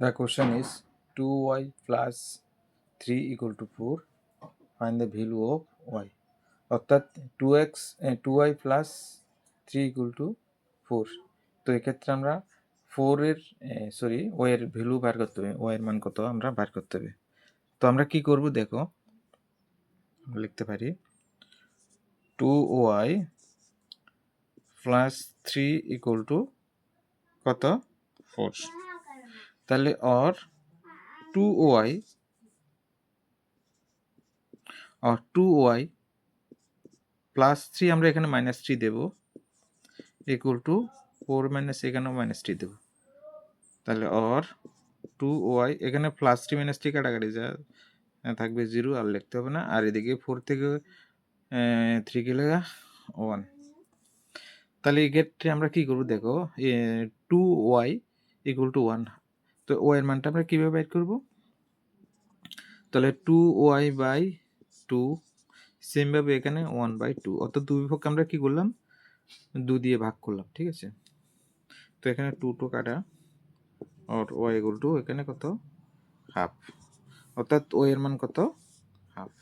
The question is 2y plus 3 equal to 4. Find the value of y. অর্থাৎ two x two y plus three equal to four তো এক্ষেত্রে আমরা ফোরের sorry ওয়ের value বার করতে হবে ওয়ের মান কত আমরা বার করতে হবে তো আমরা কি করব দেখো লিখতে পারি two y plus three equal to কত ফোর তাহলে or two y or two y plus three আমরা এখানে মাইনাস থ্রি দেবো ইকুয়াল টু ফোর মাইনাস এখানেও মাইনাস থ্রি দেবো। তাহলে অর টু ওয়াই এখানে প্লাস থ্রি মাইনাস থ্রি কাটাকাটি যা থাকবে জিরো আর লিখতে হবে না। আর এদিকে ফোর থেকে থ্রি গেলে ওয়ান তাহলে এই ক্ষেত্রে আমরা কী করব দেখো two y equal to one তো ও এর মানটা আমরা কীভাবে বাইর করব? তাহলে টু ওয়াই বাই টু সেমভাবে এখানে ওয়ান বাই টু অর্থাৎ দুই বিভক্ত আমরা কী করলাম? দু দিয়ে ভাগ করলাম, ঠিক আছে? তো এখানে টু টু কাটা আর ওয়াই ইকুয়াল টু এখানে কত? হাফ অর্থাৎ ও এর মান কত? হাফ